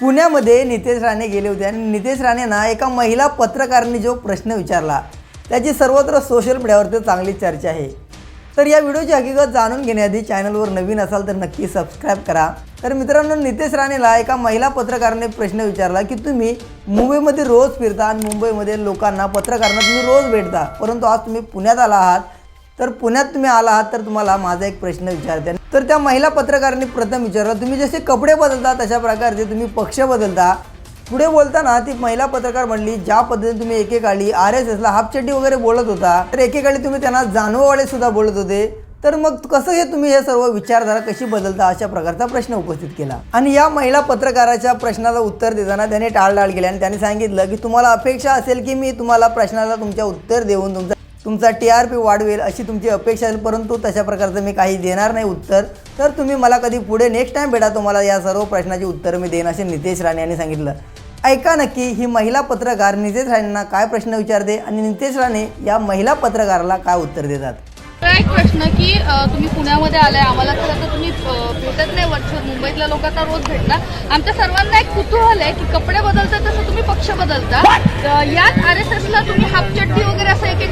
पुण्यामध्ये नितेश राणे गेले होते आणि नितेश राणेंना एका महिला पत्रकारांनी जो प्रश्न विचारला त्याची सर्वत्र सोशल मीडियावरती चांगली चर्चा आहे. तर या व्हिडिओची हकीकत जाणून घेण्याआधी चॅनलवर नवीन असाल तर नक्की सबस्क्राईब करा. तर मित्रांनो नितेश राणेला एका महिला पत्रकाराने प्रश्न विचारला की तुम्ही मुंबईमध्ये रोज फिरता आणि मुंबईमध्ये लोकांना पत्रकारांना तुम्ही रोज भेटता परंतु आज तुम्ही पुण्यात आला आहात तर पुण्यात तुम्ही आला आहात तर तुम्हाला माझा एक प्रश्न विचारते. तर त्या महिला पत्रकारांनी प्रथम विचारलं तुम्ही जसे कपडे बदलता तशा प्रकारचे तुम्ही पक्ष बदलता. पुढे बोलताना ती महिला पत्रकार म्हणली ज्या पद्धतीने तुम्ही एकेकाळी आर एस एसला हाफचड्डी वगैरे बोलत होता तर एकेकाळी तुम्ही त्यांना जानववाले सुद्धा बोलत होते. तर मग कसं हे तुम्ही हे सर्व विचारधारा कशी बदलता? अशा प्रकारचा प्रश्न उपस्थित केला. आणि या महिला पत्रकाराच्या प्रश्नाला उत्तर देताना त्याने टाळटाळ केली आणि त्याने सांगितलं की तुम्हाला अपेक्षा असेल की मी तुम्हाला प्रश्नाला तुमच्या उत्तर देऊन तुमचा तुमचा टी आर पी वाढवेल अशी तुमची अपेक्षा असेल परंतु तशा प्रकारचं मी काही देणार नाही उत्तर. तर तुम्ही मला कधी पुढे नेक्स्ट टाइम भेटा तुम्हाला या सर्व प्रश्नाची उत्तरं मी देईन असे नितेश राणे यांनी सांगितलं. ऐका नक्की ही महिला पत्रकार नितेश राणेंना काय प्रश्न विचारते आणि नितेश राणे या महिला पत्रकाराला काय उत्तर देतात? एक प्रश्न की तुम्ही पुण्यामध्ये आलाय आम्हाला तर आता तुम्ही भेटत नाही वर्षभर मुंबईतल्या लोकांना रोज भेटणार. आमच्या सर्वांना एक कुतूहल आहे की कपडे बदलता तसं तुम्ही पक्ष बदलता. याच आर एस एस ला तुम्ही हाफचड्डी वगैरे असं होता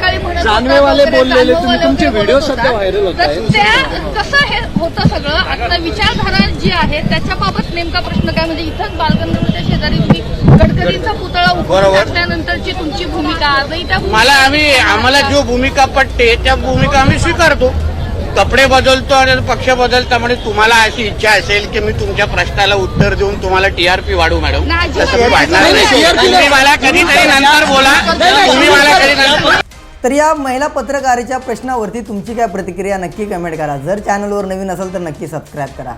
जानवेवाले वगैरे, बोललेले, तुम्ही तुमचे व्हिडिओ सध्या. व्हायरल होत आहेत. त्या कसं हे होतं सगळं? आता विचारधारा जी आहे त्याच्याबाबत नेमका प्रश्न काय? म्हणजे इथंच बालगंधर्वच्या शेजारी तुम्ही गडकरींचा पुतळा उभा बरोबर. टाकल्यानंतरची तुमची भूमिका. आजही त्या मला आम्ही आम्हाला जो भूमिका पटते त्या भूमिका आम्ही स्वीकारतो. कपडे बदलतो आणि पक्ष बदलता म्हणजे तुम्हाला अशी इच्छा असेल की मी तुमच्या प्रश्नाला उत्तर देऊन तुम्हाला टीआरपी वाढू मॅडम नाही, तसं मी वाढणार नाही, तुम्ही मला कधीतरी नंतर बोला. तुम्ही मला कधी नंतर तर या महिला पत्रकाराच्या प्रश्नावरती तुमची काय प्रतिक्रिया नक्की कमेंट करा. जर चॅनलवर नवीन असाल तर नक्की सबस्क्राईब करा.